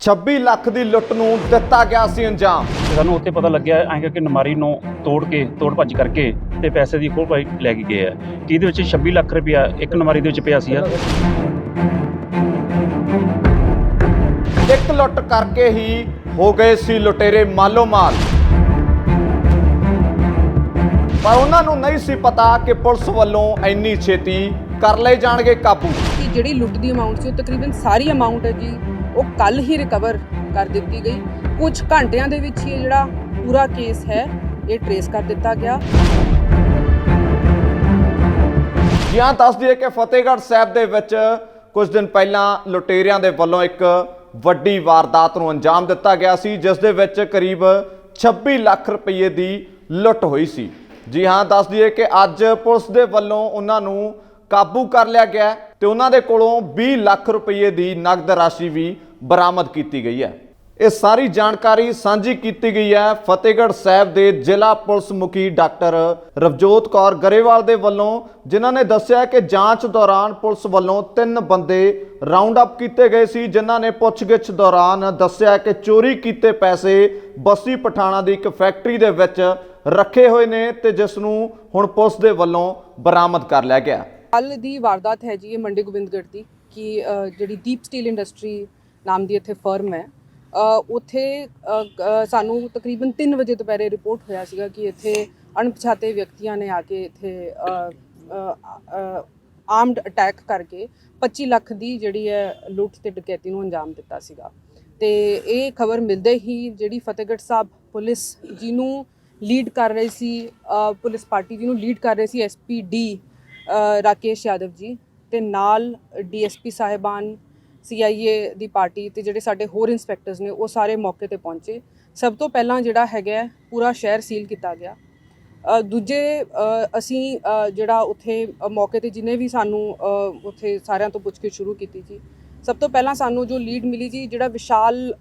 26 ਲੱਖ ਦੀ ਲੁੱਟ ਨੂੰ ਦਿੱਤਾ ਗਿਆ ਸੀ ਅੰਜਾਮ। ਤੇ ਸਾਨੂੰ ਉੱਥੇ ਪਤਾ ਲੱਗਿਆ ਐਂ ਕਿ ਨਮਾਰੀ ਨੂੰ ਤੋੜ ਕੇ ਤੋੜ ਭੱਜ ਕਰਕੇ ਤੇ ਪੈਸੇ ਦੀ ਖੋਹ ਭਾਈ ਲੈ ਕੇ ਗਏ ਆ। ਜਿਹਦੇ ਵਿੱਚ 26 ਲੱਖ ਰੁਪਇਆ ਇੱਕ ਨਮਾਰੀ ਦੇ ਵਿੱਚ ਪਿਆ ਸੀ ਇੱਕ ਲੁੱਟ ਕਰਕੇ ਹੀ ਹੋ ਗਏ ਸੀ ਲੁਟੇਰੇ ਮਾਲੋ ਮਾਲ ਪਰ ਉਹਨਾਂ ਨੂੰ ਨਹੀਂ ਸੀ ਪਤਾ ਕਿ ਪੁਲਿਸ ਵੱਲੋਂ ਇੰਨੀ ਛੇਤੀ ਕਰ ਲਏ ਜਾਣਗੇ ਕਾਬੂ। ਜਿਹੜੀ ਲੁੱਟ ਦੀ ਅਮਾਉਂਟ ਸੀ ਉਹ ਤਕਰੀਬਨ ਸਾਰੀ ਅਮਾਉਂਟ ਹੈ ਜੀ। ਉਹ ਕੱਲ ਹੀ ਰਿਕਵਰ ਕਰ ਦਿੱਤੀ ਗਈ। ਕੁਝ ਘੰਟਿਆਂ ਦੇ ਵਿੱਚ ਹੀ ਇਹ ਜਿਹੜਾ ਪੂਰਾ ਕੇਸ ਹੈ, ਇਹ ਟਰੇਸ ਕਰ ਦਿੱਤਾ ਗਿਆ। ਜਿਹਾਂ ਦੱਸ ਦਈਏ ਕਿ ਫਤਿਹਗੜ੍ਹ ਸਾਹਿਬ ਦੇ ਵਿੱਚ ਕੁਝ ਦਿਨ ਪਹਿਲਾਂ ਲੁਟੇਰਿਆਂ ਦੇ ਵੱਲੋਂ ਇੱਕ ਵੱਡੀ ਵਾਰਦਾਤ ਨੂੰ ਅੰਜਾਮ ਦਿੱਤਾ ਗਿਆ ਸੀ, ਜਿਸ ਦੇ ਵਿੱਚ ਕਰੀਬ 26 ਲੱਖ ਰੁਪਏ ਦੀ ਲੁੱਟ ਹੋਈ ਸੀ। ਜੀ ਹਾਂ, ਦੱਸ ਦਈਏ ਕਿ ਅੱਜ ਪੁਲਿਸ ਦੇ ਵੱਲੋਂ ਉਹਨਾਂ ਨੂੰ ਕਾਬੂ ਕਰ ਲਿਆ ਗਿਆ ਹੈ ਤੇ ਉਹਨਾਂ ਦੇ ਕੋਲੋਂ 20 ਲੱਖ ਰੁਪਏ ਦੀ ਨਗਦ ਰਾਸ਼ੀ ਵੀ ਬਰਾਮਦ ਕੀਤੀ ਗਈ ਹੈ। ਇਹ ਸਾਰੀ ਜਾਣਕਾਰੀ ਸਾਂਝੀ ਕੀਤੀ ਗਈ ਹੈ ਫਤਿਹਗੜ੍ਹ ਸਾਹਿਬ ਦੇ ਜ਼ਿਲ੍ਹਾ ਪੁਲਿਸ ਮੁਖੀ ਡਾਕਟਰ ਰਵਜੋਤ ਕੌਰ ਗਰੇਵਾਲ ਦੇ ਵੱਲੋਂ, ਜਿਨ੍ਹਾਂ ਨੇ ਦੱਸਿਆ ਕਿ ਜਾਂਚ ਦੌਰਾਨ ਪੁਲਿਸ ਵੱਲੋਂ ਤਿੰਨ ਬੰਦੇ ਰਾਉਂਡ ਅਪ ਕੀਤੇ ਗਏ ਸੀ, ਜਿਨ੍ਹਾਂ ਨੇ ਪੁੱਛਗਿੱਛ ਦੌਰਾਨ ਦੱਸਿਆ ਕਿ ਚੋਰੀ ਕੀਤੇ ਪੈਸੇ ਬੱਸੀ ਪਠਾਣਾ ਦੀ ਇੱਕ ਫੈਕਟਰੀ ਦੇ ਵਿੱਚ ਰੱਖੇ ਹੋਏ ਨੇ ਤੇ ਜਿਸ ਨੂੰ ਹੁਣ ਪੁਲਿਸ ਦੇ ਵੱਲੋਂ ਬਰਾਮਦ ਕਰ ਲਿਆ ਗਿਆ। ਕੱਲ ਦੀ ਵਾਰਦਾਤ ਹੈ ਜੀ ਇਹ ਮੰਡੀ ਗੋਬਿੰਦਗੜ੍ਹ ਦੀ, ਕਿ ਜਿਹੜੀ ਦੀਪ ਸਟੀਲ ਇੰਡਸਟਰੀ ਨਾਮ ਦੀ ਇੱਥੇ ਫਰਮ ਹੈ। ਉੱਥੇ ਸਾਨੂੰ ਤਕਰੀਬਨ 3 ਵਜੇ ਦੁਪਹਿਰੇ ਰਿਪੋਰਟ ਹੋਇਆ ਸੀਗਾ ਕਿ ਇੱਥੇ ਅਣਪਛਾਤੇ ਵਿਅਕਤੀਆਂ ਨੇ ਆ ਕੇ ਇੱਥੇ ਆਰਮਡ ਅਟੈਕ ਕਰਕੇ 25 ਲੱਖ ਦੀ ਜਿਹੜੀ ਹੈ ਲੁੱਟ ਤੇ ਡਕੈਤੀ ਨੂੰ ਅੰਜਾਮ ਦਿੱਤਾ ਸੀਗਾ। ਤੇ ਇਹ ਖਬਰ ਮਿਲਦੇ ਹੀ ਜਿਹੜੀ ਫਤਿਹਗੜ੍ਹ ਸਾਹਿਬ ਪੁਲਿਸ ਜਿਹਨੂੰ ਲੀਡ ਕਰ ਰਹੀ ਸੀ ਪੁਲਿਸ ਪਾਰਟੀ ਜਿਹਨੂੰ ਲੀਡ ਕਰ ਰਹੇ ਸੀ ਐਸਪੀਡੀ ਡੀ ਰਾਕੇਸ਼ ਯਾਦਵ ਜੀ ਤੇ ਨਾਲ ਡੀਐਸਪੀ ਸਾਹਿਬਾਨ, ਸੀਆਈਏ ਦੀ ਪਾਰਟੀ ਤੇ ਜਿਹੜੇ ਸਾਡੇ ਹੋਰ ਇਨਸਪੈਕਟਰਸ ਨੇ, ਉਹ ਸਾਰੇ ਮੌਕੇ ਤੇ ਪਹੁੰਚੇ। ਸਭ ਤੋਂ ਪਹਿਲਾਂ ਜਿਹੜਾ ਹੈਗਾ ਪੂਰਾ ਸ਼ਹਿਰ ਸੀਲ ਕੀਤਾ ਗਿਆ। ਦੂਜੇ ਅਸੀਂ ਜਿਹੜਾ ਉੱਥੇ ਮੌਕੇ ਤੇ ਜਿਨੇ ਵੀ ਸਾਨੂੰ ਉੱਥੇ ਸਾਰਿਆਂ ਤੋਂ ਪੁੱਛ ਕੇ ਸ਼ੁਰੂ ਕੀਤੀ ਜੀ। ਸਭ ਤੋਂ ਪਹਿਲਾਂ ਸਾਨੂੰ ਜੋ ਲੀਡ ਮਿਲੀ ਜੀ, ਜਿਹੜਾ ਵਿਸ਼ਾਲ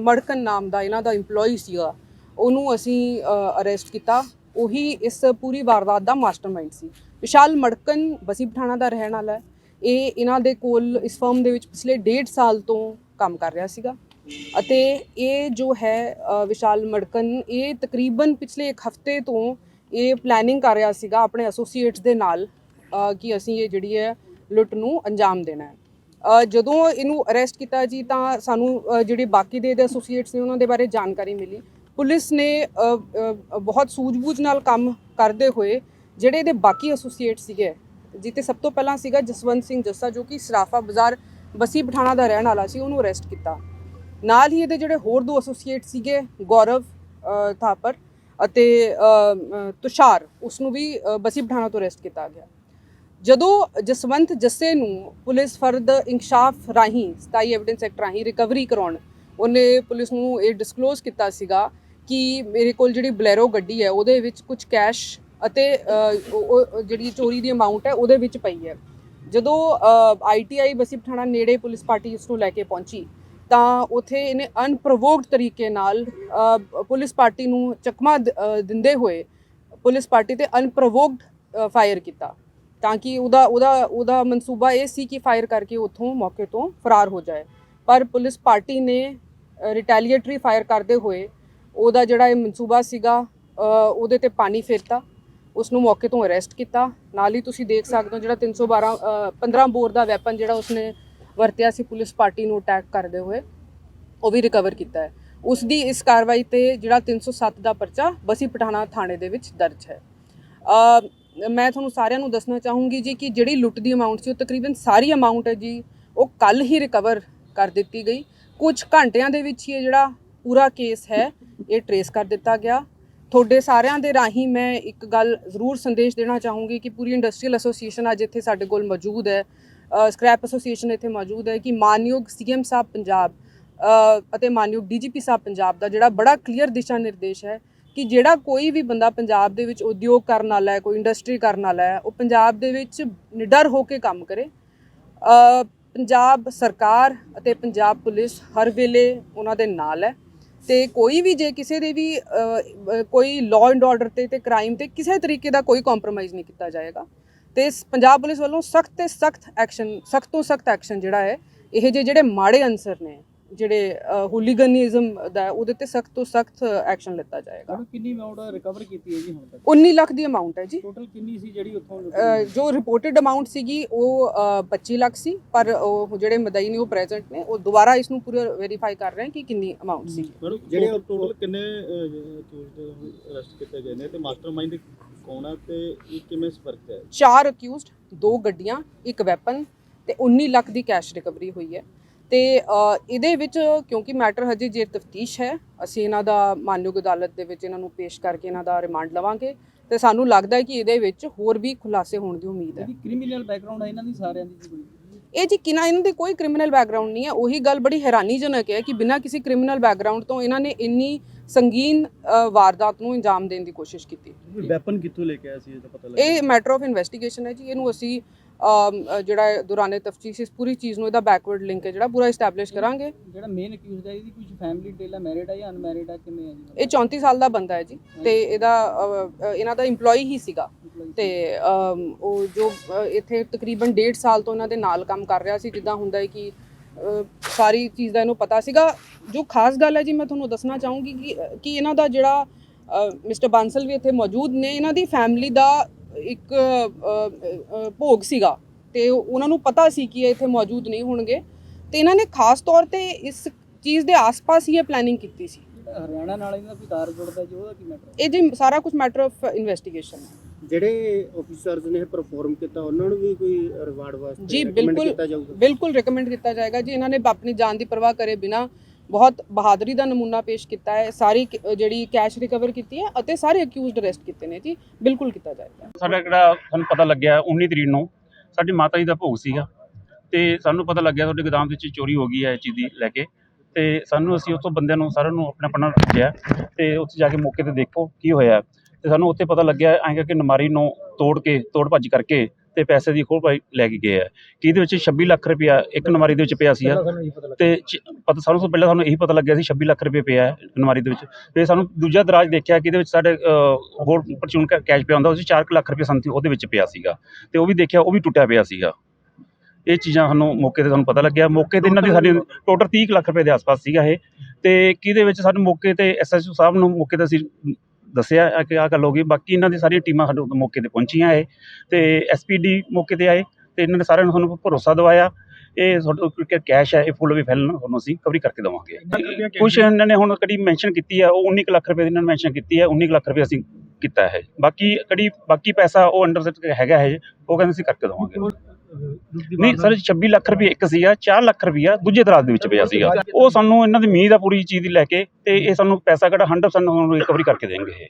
ਮੜਕਨ ਨਾਮ ਦਾ ਇਹਨਾਂ ਦਾ EMPLOYE ਸੀਗਾ, ਉਹਨੂੰ ਅਸੀਂ ਅਰੈਸਟ ਕੀਤਾ। ਉਹੀ ਇਸ ਪੂਰੀ ਵਾਰਦਾਤ ਦਾ ਮਾਸਟਰਮਾਈਂਡ ਸੀ। ਵਿਸ਼ਾਲ ਮੜਕਨ ਬਸੀ ਪਠਾਣਾ ਦਾ ਰਹਿਣ ਵਾਲਾ ਹੈ। ਇਹ ਇਹਨਾਂ ਦੇ ਕੋਲ ਇਸ ਫਰਮ ਦੇ ਵਿੱਚ ਪਿਛਲੇ 1.5 ਸਾਲ ਤੋਂ ਕੰਮ ਕਰ ਰਿਹਾ ਸੀਗਾ। ਅਤੇ ਇਹ ਜੋ ਹੈ ਵਿਸ਼ਾਲ ਮੜਕਨ, ਇਹ ਤਕਰੀਬਨ ਪਿਛਲੇ ਇੱਕ ਹਫ਼ਤੇ ਤੋਂ ਇਹ ਪਲੈਨਿੰਗ ਕਰ ਰਿਹਾ ਸੀਗਾ ਆਪਣੇ ਐਸੋਸੀਏਟਸ ਦੇ ਨਾਲ ਕਿ ਅਸੀਂ ਇਹ ਜਿਹੜੀ ਹੈ ਲੁੱਟ ਨੂੰ ਅੰਜਾਮ ਦੇਣਾ ਹੈ। ਜਦੋਂ ਇਹਨੂੰ ਅਰੈਸਟ ਕੀਤਾ ਜੀ ਤਾਂ ਸਾਨੂੰ ਜਿਹੜੇ ਬਾਕੀ ਦੇ ਇਹਦੇ ਐਸੋਸੀਏਟਸ ਨੇ ਉਹਨਾਂ ਦੇ ਬਾਰੇ ਜਾਣਕਾਰੀ ਮਿਲੀ। ਪੁਲਿਸ ਨੇ ਬਹੁਤ ਸੂਝ-ਬੂਝ ਨਾਲ ਕੰਮ ਕਰਦੇ ਹੋਏ ਜਿਹੜੇ ਇਹਦੇ ਬਾਕੀ ਐਸੋਸੀਏਟ ਸੀਗੇ ਜਿੱਤੇ ਸਭ ਤੋਂ ਪਹਿਲਾਂ ਸੀਗਾ ਜਸਵੰਤ ਸਿੰਘ ਜੱਸਾ ਜੋ ਕਿ ਸਰਾਫਾ ਬਾਜ਼ਾਰ ਬਸੀ ਪਠਾਣਾ ਦਾ ਰਹਿਣ ਵਾਲਾ ਸੀ ਉਹਨੂੰ ਅਰੈਸਟ ਕੀਤਾ। ਨਾਲ ਹੀ ਇਹਦੇ ਜਿਹੜੇ ਹੋਰ ਦੋ ਐਸੋਸੀਏਟ ਸੀਗੇ ਗੌਰਵ ਥਾਪਰ ਅਤੇ ਤੁਸ਼ਾਰ ਉਸ ਨੂੰ ਵੀ ਅ, ਬਸੀ ਪਠਾਣਾ ਤੋਂ ਅਰੈਸਟ ਕੀਤਾ ਗਿਆ। ਜਦੋਂ ਜਸਵੰਤ ਜੱਸੇ ਨੂੰ ਪੁਲਿਸ ਫਰਦ ਇਨਕਸ਼ਾਫ ਰਾਹੀਂ 27 ਐਵੀਡੈਂਸ ਐਕਟ ਰਾਹੀਂ ਰਿਕਵਰੀ ਕਰਾਉਣ ਉਹਨੇ ਪੁਲਿਸ ਨੂੰ ਇਹ ਡਿਸਕਲੋਜ਼ ਕੀਤਾ ਸੀਗਾ ਕਿ ਮੇਰੇ ਕੋਲ ਜਿਹੜੀ ਬਲੈਰੋ ਗੱਡੀ ਹੈ ਉਹਦੇ ਵਿੱਚ ਕੁਝ ਕੈਸ਼ ਅਤੇ ਉਹ- ਜਿਹੜੀ ਚੋਰੀ ਦੀ ਅਮਾਉਂਟ ਹੈ ਉਹਦੇ ਵਿੱਚ ਪਈ ਹੈ। ਜਦੋਂ ਆਈਟੀਆਈ ਬਸੀ ਪਠਾਣਾ ਨੇੜੇ ਪੁਲਿਸ ਪਾਰਟੀ ਇਸ ਨੂੰ ਲੈ ਕੇ ਪਹੁੰਚੀ, ਤਾਂ ਉਥੇ ਇਹਨੇ ਅਨਪ੍ਰੋਵੋਕਡ ਤਰੀਕੇ ਨਾਲ ਪੁਲਿਸ ਪਾਰਟੀ ਨੂੰ ਚਕਮਾ ਦਿੰਦੇ ਹੋਏ ਪੁਲਿਸ ਪਾਰਟੀ ਤੇ ਅਨਪ੍ਰੋਵੋਕਡ ਫਾਇਰ ਕੀਤਾ। ਤਾਂ ਕਿ ਉਹਦਾ ਉਹਦਾ ਉਹਦਾ ਮਨਸੂਬਾ ਇਹ ਸੀ ਕਿ ਫਾਇਰ ਕਰਕੇ ਉੱਥੋਂ ਮੌਕੇ ਤੋਂ ਫਰਾਰ ਹੋ ਜਾਏ। ਪਰ ਪੁਲਿਸ ਪਾਰਟੀ ਨੇ ਰਿਟੈਲੀਏਟਰੀ ਫਾਇਰ ਕਰਦੇ ਹੋਏ ਉਹਦਾ ਜਿਹੜਾ ਇਹ ਮਨਸੂਬਾ ਸੀਗਾ ਉਹਦੇ ਤੇ ਪਾਣੀ ਫੇਰਤਾ। ਉਸ ਨੂੰ ਮੌਕੇ ਤੋਂ ਅਰੈਸਟ ਕੀਤਾ। ਨਾਲ ਹੀ ਤੁਸੀਂ ਦੇਖ ਸਕਦੇ ਹੋ ਜਿਹੜਾ 312 ਅ, 15 ਬੋਰ ਦਾ ਵੈਪਨ ਜਿਹੜਾ ਉਸਨੇ ਵਰਤਿਆ ਸੀ ਪੁਲਿਸ ਪਾਰਟੀ ਨੂੰ ਅਟੈਕ ਕਰਦੇ ਹੋਏ ਉਹ ਵੀ ਰਿਕਵਰ ਕੀਤਾ ਹੈ। ਉਸ ਦੀ ਇਸ ਕਾਰਵਾਈ ਤੇ ਜਿਹੜਾ 307 ਦਾ ਪਰਚਾ ਬਸੀ ਪਠਾਣਾ ਥਾਣੇ ਦੇ ਵਿੱਚ ਦਰਜ ਹੈ। ਮੈਂ ਤੁਹਾਨੂੰ ਸਾਰਿਆਂ ਨੂੰ ਦੱਸਣਾ ਚਾਹੂੰਗੀ ਜੀ ਕਿ ਜਿਹੜੀ ਲੁੱਟ ਦੀ ਅਮਾਉਂਟ ਸੀ ਉਹ ਤਕਰੀਬਨ ਸਾਰੀ ਅਮਾਉਂਟ ਹੈ ਜੀ ਉਹ ਕੱਲ ਹੀ ਰਿਕਵਰ ਕਰ ਦਿੱਤੀ ਗਈ। ਕੁਝ ਘੰਟਿਆਂ ਦੇ ਵਿੱਚ ਹੀ ਇਹ ਜਿਹੜਾ ਪੂਰਾ ਕੇਸ ਹੈ ਇਹ ਟਰੇਸ ਕਰ ਦਿੱਤਾ ਗਿਆ। ਤੁਹਾਡੇ ਸਾਰਿਆਂ ਦੇ ਰਾਹੀਂ ਮੈਂ ਇੱਕ ਗੱਲ ਜ਼ਰੂਰ ਸੰਦੇਸ਼ ਦੇਣਾ ਚਾਹੂੰਗੀ ਕਿ ਪੂਰੀ ਇੰਡਸਟਰੀਅਲ ਐਸੋਸੀਏਸ਼ਨ ਅੱਜ ਇੱਥੇ ਸਾਡੇ ਕੋਲ ਮੌਜੂਦ ਹੈ। ਸਕ੍ਰੈਪ ਐਸੋਸੀਏਸ਼ਨ ਇੱਥੇ ਮੌਜੂਦ ਹੈ ਕਿ ਮਾਨਯੋਗ ਸੀਐਮ ਸਾਹਿਬ ਪੰਜਾਬ ਅਤੇ ਮਾਨਯੋਗ ਡੀਜੀਪੀ ਸਾਹਿਬ ਪੰਜਾਬ ਦਾ ਜਿਹੜਾ ਬੜਾ ਕਲੀਅਰ ਦਿਸ਼ਾ ਨਿਰਦੇਸ਼ ਹੈ ਕਿ ਜਿਹੜਾ ਕੋਈ ਵੀ ਬੰਦਾ ਪੰਜਾਬ ਦੇ ਵਿੱਚ ਉਦਯੋਗ ਕਰਨ ਵਾਲਾ ਹੈ, ਕੋਈ ਇੰਡਸਟਰੀ ਕਰਨ ਵਾਲਾ ਹੈ, ਉਹ ਪੰਜਾਬ ਦੇ ਵਿੱਚ ਨਿਡਰ ਹੋ ਕੇ ਕੰਮ ਕਰੇ। ਪੰਜਾਬ ਸਰਕਾਰ ਅਤੇ ਪੰਜਾਬ ਪੁਲਿਸ ਹਰ ਵੇਲੇ ਉਹਨਾਂ ਦੇ ਨਾਲ ਹੈ। ਤੇ ਕੋਈ ਵੀ ਜੇ ਕਿਸੇ ਦੇ ਵੀ ਕੋਈ ਲਾਅ ਐਂਡ ਆਰਡਰ ਤੇ ਤੇ ਕ੍ਰਾਈਮ ਤੇ ਕਿਸੇ ਤਰੀਕੇ ਦਾ ਕੋਈ ਕੰਪਰੋਮਾਈਜ਼ ਨਹੀਂ ਕੀਤਾ ਜਾਏਗਾ। ਤੇ ਪੰਜਾਬ ਪੁਲਿਸ ਵੱਲੋਂ ਸਖਤ ਤੇ ਸਖਤ ਐਕਸ਼ਨ ਸਖਤ ਤੋਂ ਸਖਤ ਐਕਸ਼ਨ ਜਿਹੜਾ ਹੈ, ਇਹ ਜਿਹੇ ਜਿਹੜੇ ਮਾੜੇ ਅਨਸਰ ਨੇ ਜਿਹੜੇ ਹੂਲੀਗਨਿਜ਼ਮ ਦਾ ਉਹਦੇ ਤੇ ਸਖਤ ਤੋਂ ਸਖਤ ਐਕਸ਼ਨ ਲਿੱਤਾ ਜਾਏਗਾ। ਕਿੰਨੀ ਅਮਾਉਂਟ ਰਿਕਵਰ ਕੀਤੀ ਹੈ ਜੀ ਹੁਣ ਤੱਕ? 19 ਲੱਖ ਦੀ ਅਮਾਉਂਟ ਹੈ ਜੀ। ਟੋਟਲ ਕਿੰਨੀ ਸੀ ਜਿਹੜੀ ਉੱਥੋਂ? ਜੋ ਰਿਪੋਰਟਡ ਅਮਾਉਂਟ ਸੀਗੀ ਉਹ ਅ, 25 ਲੱਖ ਸੀ ਪਰ ਉਹ ਜਿਹੜੇ ਮਦਈ ਨੇ ਉਹ ਪ੍ਰੈਜ਼ੈਂਟ ਨੇ ਉਹ ਦੁਬਾਰਾ ਇਸ ਨੂੰ ਪੂਰਾ ਵੈਰੀਫਾਈ ਕਰ ਰਹੇ ਹਨ ਕਿ ਕਿੰਨੀ ਅਮਾਉਂਟ ਸੀ। ਜਿਹੜੇ ਟੋਟਲ ਕਿੰਨੇ ਅਰੈਸਟ ਕੀਤੇ ਗਏ ਨੇ ਤੇ ਮਾਸਟਰਮਾਈਂਡ ਕੌਣ ਹੈ ਤੇ ਇਹ ਕਿਵੇਂ ਸੰਪਰਕ ਹੈ? ਚਾਰ ਅਕਿਊਜ਼ਡ ਦੋ ਗੱਡੀਆਂ ਇੱਕ ਵੈਪਨ ਤੇ 19 ਲੱਖ ਦੀ ਕੈਸ਼ ਰਿਕਵਰੀ ਹੋਈ ਹੈ। ਤੇ ਇਹਦੇ ਵਿੱਚ ਕਿਉਂਕਿ ਮੈਟਰ ਹਜੇ ਜੇ ਤਫਤੀਸ਼ ਹੈ ਅਸੀਂ ਇਹਨਾਂ ਦਾ ਮਾਨਯੋਗ ਅਦਾਲਤ ਦੇ ਵਿੱਚ ਇਹਨਾਂ ਨੂੰ ਪੇਸ਼ ਕਰਕੇ ਇਹਨਾਂ ਦਾ ਰਿਮਾਂਡ ਲਵਾਂਗੇ ਤੇ ਸਾਨੂੰ ਲੱਗਦਾ ਹੈ ਕਿ ਇਹਦੇ ਵਿੱਚ ਹੋਰ ਵੀ ਖੁਲਾਸੇ ਹੋਣ ਦੀ ਉਮੀਦ ਹੈ। ਇਹਦੀ ਕ੍ਰਿਮੀਨਲ ਬੈਕਗ੍ਰਾਉਂਡ ਹੈ ਇਹਨਾਂ ਦੀ ਸਾਰਿਆਂ ਦੀ ਕੋਈ। ਇਹ ਜੀ ਕਿਨਾ ਇਹਨਾਂ ਦੇ ਕੋਈ ਕ੍ਰਿਮੀਨਲ ਬੈਕਗ੍ਰਾਉਂਡ ਨਹੀਂ ਹੈ ਉਹੀ ਗੱਲ ਬੜੀ ਹੈਰਾਨੀਜਨਕ ਹੈ ਕਿ ਬਿਨਾਂ ਕਿਸੇ ਕ੍ਰਿਮੀਨਲ ਬੈਕਗ੍ਰਾਉਂਡ ਤੋਂ ਇਹਨਾਂ ਨੇ ਇੰਨੀ ਸੰਗੀਨ ਵਾਰਦਾਤ ਨੂੰ ਅੰਜਾਮ ਦੇਣ ਦੀ ਕੋਸ਼ਿਸ਼ ਕੀਤੀ। ਵੈਪਨ ਕਿੱਥੋਂ ਲੈ ਕੇ ਆਇਆ ਸੀ ਇਹ ਤਾਂ ਪਤਾ ਲੱਗਾ ਇਹ ਮੈਟਰ ਆਫ ਇਨਵੈਸਟੀਗੇਸ਼ਨ ਹੈ ਜੀ ਇਹਨੂੰ ਅਸੀਂ ਜਿਹੜਾ ਦੌਰਾਨੇ ਤਫਤੀਸ਼ ਇਸ ਪੂਰੀ ਚੀਜ਼ ਨੂੰ ਇਹਦਾ ਬੈਕਵਰਡ ਲਿੰਕ ਹੈ ਜਿਹੜਾ ਪੂਰਾ ਐਸਟੈਬਲਿਸ਼ ਕਰਾਂਗੇ। ਜਿਹੜਾ ਮੇਨ ਅਕਿਊਜ਼ਡ ਹੈ ਇਹਦੀ ਕੁਝ ਫੈਮਿਲੀ ਡਿਟੇਲ ਹੈ ਮੈਰਿਡ ਹੈ ਜਾਂ ਅਨਮੈਰਿਡ ਹੈ ਕਿਵੇਂ ਹੈ ਜੀ? ਇਹ 34 ਸਾਲ ਦਾ ਬੰਦਾ ਹੈ ਜੀ ਤੇ ਇਹਦਾ ਇਹਨਾਂ ਦਾ EMPLOYE ਹੀ ਸੀਗਾ। ਤੇ ਉਹ ਜੋ ਇੱਥੇ ਤਕਰੀਬਨ 1.5 ਸਾਲ ਤੋਂ ਇਹਨਾਂ ਦੇ ਨਾਲ ਕੰਮ ਕਰ ਰਿਹਾ ਸੀ ਜਿੱਦਾਂ ਹੁੰਦਾ ਹੈ ਕਿ ਸਾਰੀ ਚੀਜ਼ ਦਾ ਇਹਨੂੰ ਪਤਾ ਸੀਗਾ। ਜੋ ਖਾਸ ਗੱਲ ਹੈ ਜੀ ਮੈਂ ਤੁਹਾਨੂੰ ਦੱਸਣਾ ਚਾਹੂੰਗੀ ਕਿ ਕਿ ਇਹਨਾਂ ਦਾ ਜਿਹੜਾ ਮਿਸਟਰ ਬਾਂਸਲ ਵੀ ਇੱਥੇ ਮੌਜੂਦ ਨੇ ਇਹਨਾਂ ਦੀ ਫੈਮਿਲੀ ਦਾ ਇੱਕ ਭੋਗ ਸੀਗਾ। ਤੇ ਉਹਨਾਂ ਨੂੰ ਪਤਾ ਸੀ ਕਿ ਇਹ ਇੱਥੇ ਮੌਜੂਦ ਨਹੀਂ ਹੋਣਗੇ। ਤੇ ਇਹਨਾਂ ਨੇ ਖਾਸ ਤੌਰ ਤੇ ਇਸ ਚੀਜ਼ ਦੇ ਆਸ-ਪਾਸ ਹੀ ਇਹ ਪਲੈਨਿੰਗ ਕੀਤੀ ਸੀ। ਹਰਿਆਣਾ ਨਾਲ ਇਹਨਾਂ ਦਾ ਕੋਈ ਤਾਰ ਜੁੜਦਾ ਜੀ ਉਹਦਾ ਕੀ ਮੈਟਰ ਇਹ ਜੀ ਸਾਰਾ ਕੁਝ ਮੈਟਰ ਆਫ ਇਨਵੈਸਟੀਗੇਸ਼ਨ ਹੈ। ਜਿਹੜੇ ਆਫੀਸਰਸ ਨੇ ਪਰਫਾਰਮ ਕੀਤਾ ਉਹਨਾਂ ਨੂੰ ਵੀ ਕੋਈ ਰਿਵਾਰਡ ਵਾਸਤੇ ਜੀ, ਬਿਲਕੁਲ। ਬਿਲਕੁਲ ਰეკਮੈਂਡ ਕੀਤਾ ਜਾਏਗਾ। ਜੀ ਇਹਨਾਂ ਨੇ ਆਪਣੀ ਜਾਨ ਦੀ ਪਰਵਾਹ ਕਰੇ ਬਿਨਾ ਬਹੁਤ ਬਹਾਦਰੀ ਦਾ ਨਮੂਨਾ ਪੇਸ਼ ਕੀਤਾ ਹੈ, ਸਾਰੀ ਕ- ਜਿਹੜੀ ਕੈਸ਼ ਰਿਕਵਰ ਕੀਤੀ ਹੈ ਅਤੇ ਸਾਰੇ ਅਕਿਊਜ਼ਡ ਅਰੈਸਟ ਕੀਤੇ ਨੇ ਜੀ, ਬਿਲਕੁਲ ਕੀਤਾ ਜਾਏਗਾ। ਸਾਡਾ ਜਿਹੜਾ ਸਾਨੂੰ ਪਤਾ ਲੱਗਿਆ 19 ਤਰੀਕ ਨੂੰ, ਸਾਡੀ ਮਾਤਾ ਜੀ ਦਾ ਭੋਗ ਸੀਗਾ ਤੇ ਸਾਨੂੰ ਪਤਾ ਲੱਗਿਆ ਤੁਹਾਡੇ ਗੋਦਾਮ ਦੇ ਵਿੱਚ ਚੋਰੀ ਹੋ ਗਈ ਹੈ ਇਹ ਚੀਜ਼ ਦੀ ਲੈ ਕੇ ਤੇ ਸਾਨੂੰ ਅਸੀਂ ਉੱਥੋਂ ਬੰਦਿਆਂ ਨੂੰ ਸਾਰਿਆਂ ਨੂੰ ਆਪਣਾ ਆਪਣਾ ਭੇਜਿਆ ਤੇ ਉੱਥੇ ਜਾ ਕੇ ਮੌਕੇ ਤੇ ਦੇਖੋ ਕੀ ਹੋਇਆ। ਤੇ ਸਾਨੂੰ ਉੱਥੇ ਪਤਾ ਲੱਗਿਆ ਐਂ ਕਰਕੇ ਨਮਾਰੀ ਨੂੰ ਤੋੜ ਕੇ, ਤੋੜ ਭੱਜ ਕਰਕੇ ਤੇ ਪੈਸੇ ਦੀ ਖੋਹ ਭਾਈ ਲੈ ਕੇ ਗਏ ਆ। ਕਿ ਇਹਦੇ ਵਿੱਚ 26 ਲੱਖ ਰੁਪਇਆ ਇੱਕ ਨਮਾਰੀ ਦੇ ਵਿੱਚ ਪਿਆ ਸੀ ਤੇ ਚ- ਪਤਾ ਸਾਨੂੰ ਤੋਂ ਪਹਿਲਾਂ ਸਾਨੂੰ ਇਹੀ ਪਤਾ ਲੱਗਿਆ ਸੀ 26 ਲੱਖ ਰੁਪਏ ਪਿਆ ਹੈ ਅਲਮਾਰੀ ਦੇ ਵਿੱਚ। ਫਿਰ ਸਾਨੂੰ ਦੂਜਾ ਦਰਾਜ ਦੇਖਿਆ ਕਿ ਇਹਦੇ ਵਿੱਚ ਸਾਡੇ ਅ, ਹੋਰ ਪਰਚੂਨ ਕੈਸ਼ ਪਿਆ ਹੁੰਦਾ ਉਸ ਵਿੱਚ 4 ਲੱਖ ਰੁਪਏ ਸੰਤੀ ਉਹਦੇ ਵਿੱਚ ਪਿਆ ਸੀਗਾ। ਤੇ ਉਹ ਵੀ ਦੇਖਿਆ ਉਹ ਵੀ ਟੁੱਟਿਆ ਪਿਆ ਸੀਗਾ। ਇਹ ਚੀਜ਼ਾਂ ਸਾਨੂੰ ਮੌਕੇ ਤੇ ਸਾਨੂੰ ਪਤਾ ਲੱਗਿਆ। ਮੌਕੇ ਤੇ ਇਹਨਾਂ ਦੀ ਸਾਡੀ ਟੋਟਲ 30 ਕੁ ਲੱਖ ਰੁਪਏ ਦੇ ਆਸ-ਪਾਸ ਸੀਗਾ ਇਹ। ਤੇ ਕਿਹਦੇ ਵਿੱਚ ਸਾਨੂੰ ਮੌਕੇ ਤੇ ਐਸਐਸਓ ਸਾਹਿਬ ਨੂੰ ਮੌਕੇ ਤੇ ਅਸੀਂ ਦੱਸਿਆ ਕਿ ਆਹ ਗੱਲ ਹੋ ਗਈ। ਬਾਕੀ ਇਹਨਾਂ ਦੀ ਸਾਰੀਆਂ ਟੀਮਾਂ ਸਾਡੇ ਮੌਕੇ ਤੇ ਪਹੁੰਚੀਆਂ ਹੈ ਤੇ ਐਸਪੀਡੀ ਮੌਕੇ ਤੇ ਆਏ ਤੇ ਇਹਨਾਂ ਨੇ ਸਾਰਿਆਂ ਨੂੰ ਸਾਨੂੰ ਭਰੋਸਾ ਦਿਵਾਇਆ। ਇਹ ਤੁਹਾਡਾ ਕੈਸ਼ ਹੈ ਇਹ ਫੁੱਲ ਵੀ ਫੈਲਣ ਤੁਹਾਨੂੰ ਅਸੀਂ ਕਵਰੀ ਕਰਕੇ ਦੇਵਾਂਗੇ। ਕੁਝ ਇਹਨਾਂ ਨੇ ਹੁਣ ਕੜੀ ਮੈਂਸ਼ਨ ਕੀਤੀ ਹੈ ਉਹ 19 ਕੁ ਲੱਖ ਰੁਪਏ ਦੀ ਇਹਨਾਂ ਨੇ ਮੈਂਸ਼ਨ ਕੀਤੀ ਹੈ 19 ਕੁ ਲੱਖ ਰੁਪਏ ਅਸੀਂ ਕੀਤਾ ਹੈ। ਬਾਕੀ ਕੜੀ ਬਾਕੀ ਪੈਸਾ ਉਹ ਅੰਡਰ ਹੈਗਾ ਹੈ ਉਹ ਕਹਿੰਦੇ ਅਸੀਂ ਕਰਕੇ ਦੇਵਾਂਗੇ। ਨਹੀਂ ਸਰ 26 ਲੱਖ ਰੁਪਏ ਇੱਕ ਸੀਗਾ 4 ਲੱਖ ਰੁਪਇਆ ਦੂਜੇ ਦਰਾਜ ਦੇ ਵਿੱਚ ਪਿਆ ਸੀਗਾ। ਉਹ ਸਾਨੂੰ ਇਹਨਾਂ ਦੀ ਉਮੀਦ ਆ ਪੂਰੀ ਚੀਜ਼ ਦੀ ਲੈ ਕੇ ਤੇ ਇਹ ਸਾਨੂੰ ਪੈਸਾ ਕਿਹੜਾ 100% ਸਾਨੂੰ ਰਿਕਵਰੀ ਕਰਕੇ ਦੇਣਗੇ ਇਹ।